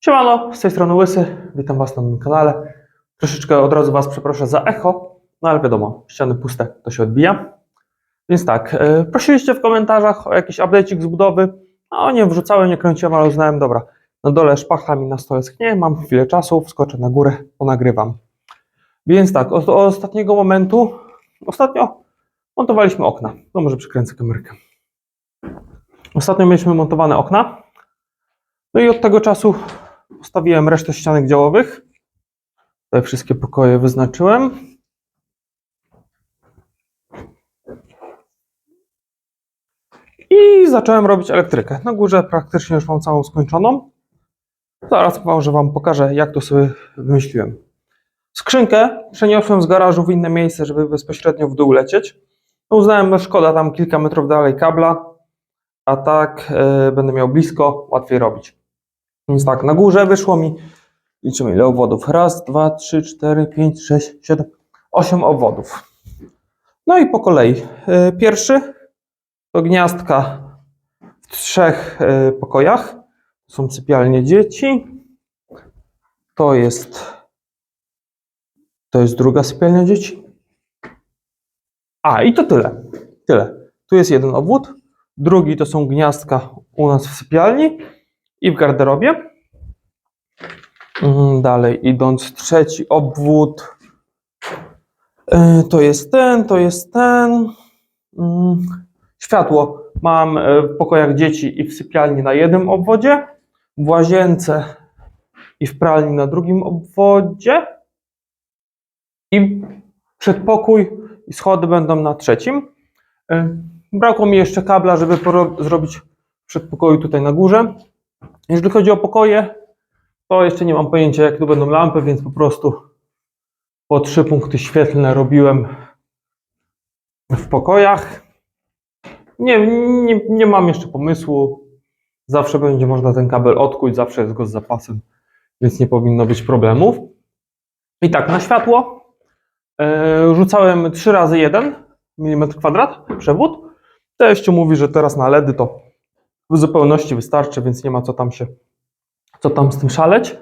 Siemano, z tej strony Łysy, witam Was na moim kanale. Troszeczkę od razu Was przeproszę za echo, no ale wiadomo, ściany puste, to się odbija. Więc tak, e, prosiliście w komentarzach o jakiś update'ik z budowy, a o nie wrzucałem, nie kręciłem, ale uznałem, dobra, na dole szpachla mi na stole schnie, mam chwilę czasu, wskoczę na górę, ponagrywam. Więc tak, od, od ostatniego momentu, ostatnio montowaliśmy okna, no może przykręcę kamerkę. Ostatnio mieliśmy montowane okna, no i od tego czasu Postawiłem resztę ścianek działowych. Tutaj wszystkie pokoje wyznaczyłem. I zacząłem robić elektrykę. Na górze praktycznie już mam całą skończoną. Zaraz może Wam pokażę, jak to sobie wymyśliłem. Skrzynkę przeniosłem z garażu w inne miejsce, żeby bezpośrednio w dół lecieć. No uznałem, że szkoda tam kilka metrów dalej kabla, a tak e, będę miał blisko, łatwiej robić. Więc tak, na górze wyszło mi, liczymy ile obwodów. Raz, dwa, trzy, cztery, pięć, sześć, siedem, osiem obwodów. No i po kolei. Y, Pierwszy to gniazdka w trzech y, pokojach. Są sypialnie dzieci. To jest, to jest druga sypialnia dzieci. A, i to tyle. Tyle. Tu jest jeden obwód. Drugi to są gniazdka u nas w sypialni i w garderobie. Mhm, Dalej idąc, trzeci obwód. E, To jest ten, to jest ten. Mm, Światło mam e, w pokojach dzieci i w sypialni na jednym obwodzie, w łazience i w pralni na drugim obwodzie. I przedpokój i schody będą na trzecim. E, Brakło mi jeszcze kabla, żeby zrobić przedpokoju tutaj na górze. Jeżeli chodzi o pokoje, to jeszcze nie mam pojęcia, jak tu będą lampy, więc po prostu po trzy punkty świetlne robiłem w pokojach. Nie, nie, nie mam jeszcze pomysłu. Zawsze będzie można ten kabel odkuć, zawsze jest go z zapasem, więc nie powinno być problemów. I tak, na światło e, rzucałem 3 razy 1 mm kwadrat przewód. Teściu mówi, że teraz na LEDy to w zupełności wystarczy, więc nie ma co tam się, co tam z tym szaleć.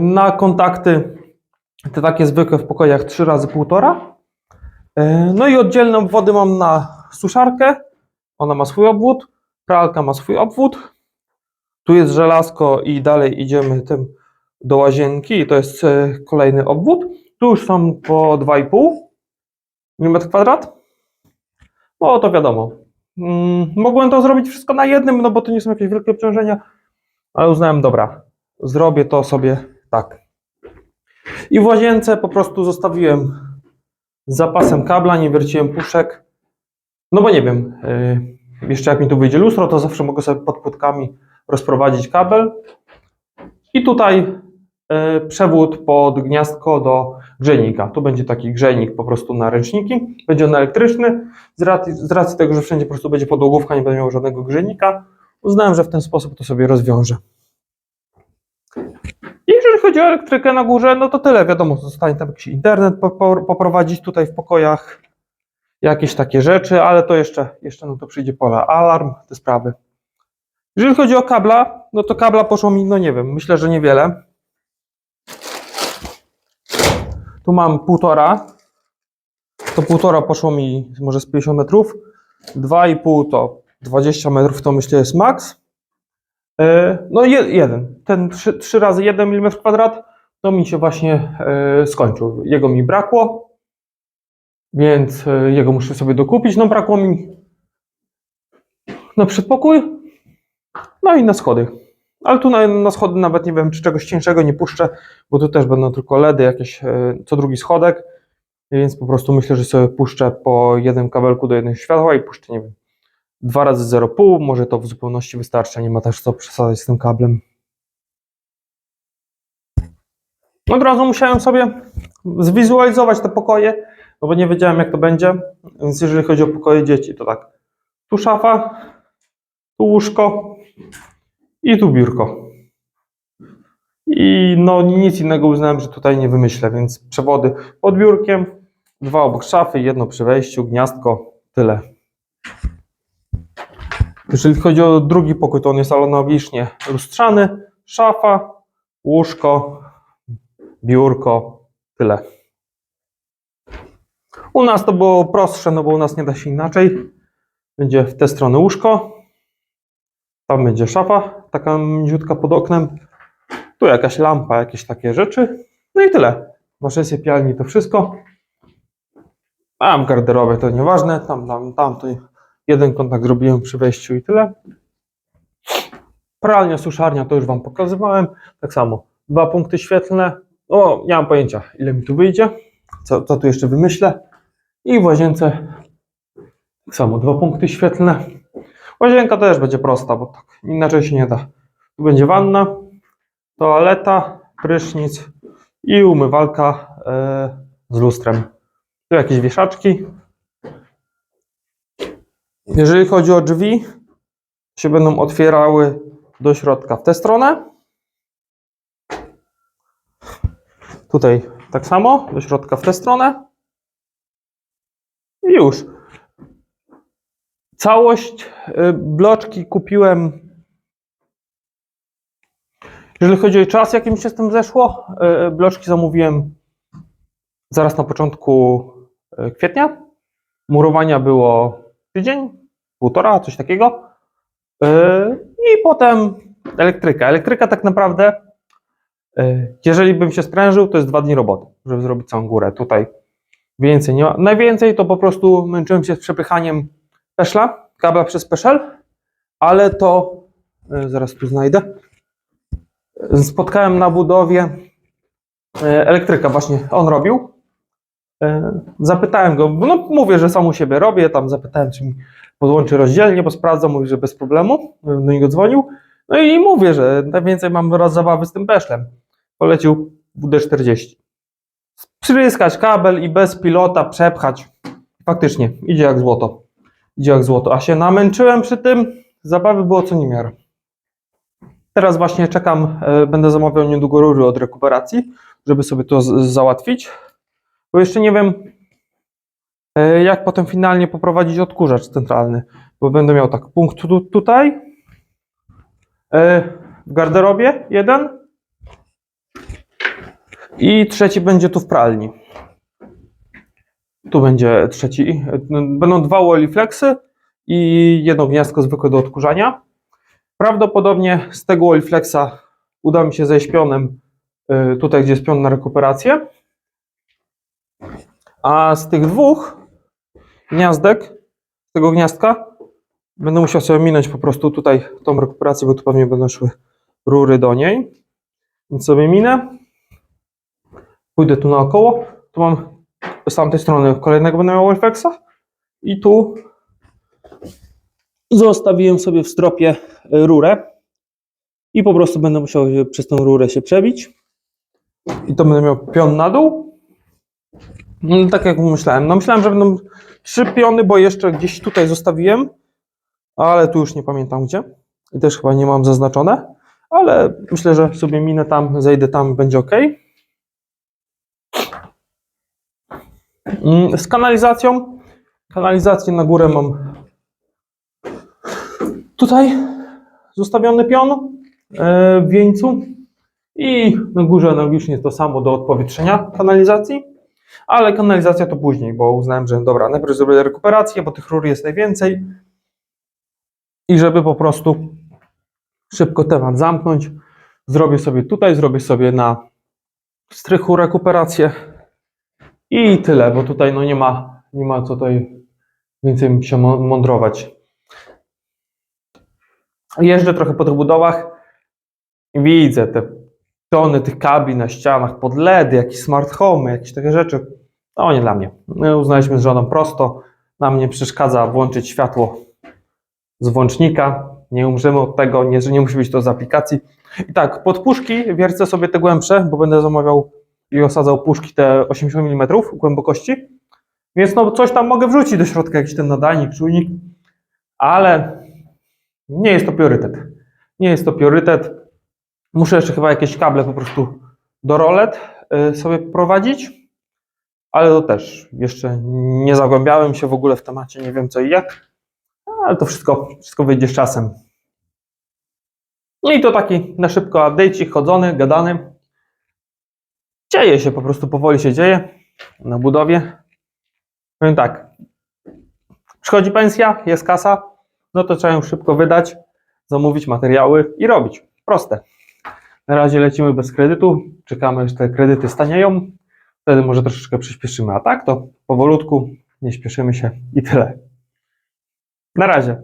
Na kontakty te takie zwykłe w pokojach 3 razy 1,5. No i oddzielne obwody mam na suszarkę. Ona ma swój obwód. Pralka ma swój obwód. Tu jest żelazko i dalej idziemy tym do łazienki i to jest e, kolejny obwód. Tu już są po 2,5 mm kwadrat. No to wiadomo, mogłem to zrobić wszystko na jednym, no bo to nie są jakieś wielkie obciążenia, ale uznałem, dobra, zrobię to sobie tak. I w łazience po prostu zostawiłem zapasem kabla, nie wierciłem puszek, no bo nie wiem, yy, jeszcze jak mi tu wyjdzie lustro, to zawsze mogę sobie pod płytkami rozprowadzić kabel. I tutaj przewód pod gniazdko do grzejnika. Tu będzie taki grzejnik po prostu na ręczniki, będzie on elektryczny, z racji, z racji tego, że wszędzie po prostu będzie podłogówka, nie będę miał żadnego grzejnika, uznałem, że w ten sposób to sobie rozwiążę. Jeżeli chodzi o elektrykę na górze, no to tyle, wiadomo, zostanie tam jakiś internet po- po- poprowadzić tutaj w pokojach, jakieś takie rzeczy, ale to jeszcze, jeszcze no to przyjdzie pola alarm, te sprawy. Jeżeli chodzi o kabla, no to kabla poszło mi, no nie wiem, myślę, że niewiele. Tu mam półtora, to półtora poszło mi może z 50 metrów, 2,5 to 20 metrów to myślę jest maks. E, No je, jeden, ten 3, 3 razy 1 mm kwadrat to mi się właśnie e, skończył. Jego mi brakło, więc e, jego muszę sobie dokupić. No brakło mi na przedpokój, no i na schody. Ale tu na, na schody nawet nie wiem, czy czegoś cieńszego nie puszczę, bo tu też będą tylko LEDy, jakieś e, co drugi schodek. Więc po prostu myślę, że sobie puszczę po jednym kabelku do jednego światła i puszczę, nie wiem, dwa razy 0,5, może to w zupełności wystarczy, nie ma też co przesadzać z tym kablem. Od razu musiałem sobie zwizualizować te pokoje, no bo nie wiedziałem jak to będzie, więc jeżeli chodzi o pokoje dzieci, to tak, tu szafa, tu łóżko i tu biurko. I no nic innego uznałem, że tutaj nie wymyślę, więc przewody pod biurkiem, dwa obok szafy, jedno przy wejściu, gniazdko, tyle. Jeżeli chodzi o drugi pokój, to on jest analogicznie lustrzany, szafa, łóżko, biurko, tyle. U nas to było prostsze, no bo u nas nie da się inaczej. Będzie w tę stronę łóżko, tam będzie szafa, taka niziutka pod oknem, tu jakaś lampa, jakieś takie rzeczy, no i tyle. W naszej sypialni to wszystko. A w garderobie to nieważne, tam, tam, tam, to jeden kontakt zrobiłem przy wejściu i tyle. Pralnia, suszarnia to już Wam pokazywałem. Tak samo, dwa punkty świetlne. O, nie mam pojęcia, ile mi tu wyjdzie, co, co tu jeszcze wymyślę. I w łazience tak samo, dwa punkty świetlne. Łazienka też będzie prosta, bo tak inaczej się nie da. Tu będzie wanna, toaleta, prysznic i umywalka e, z lustrem. Tu jakieś wieszaczki. Jeżeli chodzi o drzwi, się będą otwierały do środka w tę stronę. Tutaj tak samo, do środka w tę stronę. I już. Całość y, bloczki kupiłem. Jeżeli chodzi o czas, jakim się z tym zeszło, y, bloczki zamówiłem zaraz na początku y, kwietnia. Murowania było tydzień, półtora, coś takiego. Y, I potem elektryka. Elektryka tak naprawdę, y, jeżeli bym się sprężył, to jest dwa dni roboty, żeby zrobić całą górę. Tutaj więcej nie ma. Najwięcej to po prostu męczyłem się z przepychaniem peszla, kabla przez peszel, ale to y, zaraz tu znajdę. Spotkałem na budowie y, elektryka, właśnie on robił. Y, Zapytałem go, no mówię, że sam u siebie robię, tam zapytałem, czy mi podłączy rozdzielnie, bo sprawdzam, mówi, że bez problemu, do niego dzwonił. No i mówię, że najwięcej mam raz zabawy z tym peszlem. Polecił WD-40. Przyryskać kabel i bez pilota przepchać. Faktycznie, idzie jak złoto. Idzie jak złoto. A się namęczyłem przy tym, zabawy było co niemiara. Teraz właśnie czekam, e, będę zamawiał niedługo rury od rekuperacji, żeby sobie to załatwić. Bo jeszcze nie wiem, e, jak potem finalnie poprowadzić odkurzacz centralny. Bo będę miał tak, punkt tu, tutaj, e, w garderobie jeden i trzeci będzie tu w pralni. Tu będzie trzeci. e, Będą dwa Oliflexy i jedno gniazdko zwykłe do odkurzania. Prawdopodobnie z tego Oliflexa uda mi się zejść pionem e, tutaj, gdzie jest pion na rekuperację. A z tych dwóch gniazdek, tego gniazdka, będę musiał sobie minąć po prostu tutaj tą rekuperację, bo tu pewnie będą szły rury do niej. Więc sobie minę. Pójdę tu naokoło. Tu mam z tamtej strony kolejnego będę miał Wolfexa. I tu zostawiłem sobie w stropie y, rurę. I po prostu będę musiał przez tą rurę się przebić. I to będę miał pion na dół. No, tak jak myślałem. No myślałem, że będą trzy piony, bo jeszcze gdzieś tutaj zostawiłem, ale tu już nie pamiętam gdzie. I też chyba nie mam zaznaczone, ale myślę, że sobie minę tam, zejdę tam, będzie ok. Mm, Z kanalizacją. Kanalizację na górę mam tutaj zostawiony pion e, w wieńcu i na górze analogicznie to samo do odpowietrzenia kanalizacji. Ale kanalizacja to później, bo uznałem, że dobra, najpierw zrobię rekuperację, bo tych rur jest najwięcej. I żeby po prostu szybko temat zamknąć, zrobię sobie tutaj, zrobię sobie na strychu rekuperację i tyle, bo tutaj no nie ma, nie ma co tutaj więcej się mą- mądrować. Jeżdżę trochę po tych budowach i widzę te tony tych kabli na ścianach, pod LEDy, jakieś smart home, jakieś takie rzeczy. To nie dla mnie. My uznaliśmy z żoną prosto. Nam nie przeszkadza włączyć światło z włącznika. Nie umrzemy od tego, nie, że nie musi być to z aplikacji. I tak, pod puszki wiercę sobie te głębsze, bo będę zamawiał i osadzał puszki te 80 mm głębokości. Więc no coś tam mogę wrzucić do środka, jakiś ten nadajnik, czujnik, ale nie jest to priorytet. Nie jest to priorytet. Muszę jeszcze chyba jakieś kable po prostu do rolet y, sobie prowadzić, ale to też jeszcze nie zagłębiałem się w ogóle w temacie, nie wiem co i jak, ale to wszystko, wszystko wyjdzie z czasem. No i to taki na szybko update, chodzony, gadany. Dzieje się, po prostu powoli się dzieje na budowie. Powiem tak, przychodzi pensja, jest kasa, no to trzeba ją szybko wydać, zamówić materiały i robić. Proste. Na razie lecimy bez kredytu, czekamy, aż te kredyty stanieją, wtedy może troszeczkę przyspieszymy, a tak to powolutku, nie śpieszymy się i tyle. Na razie.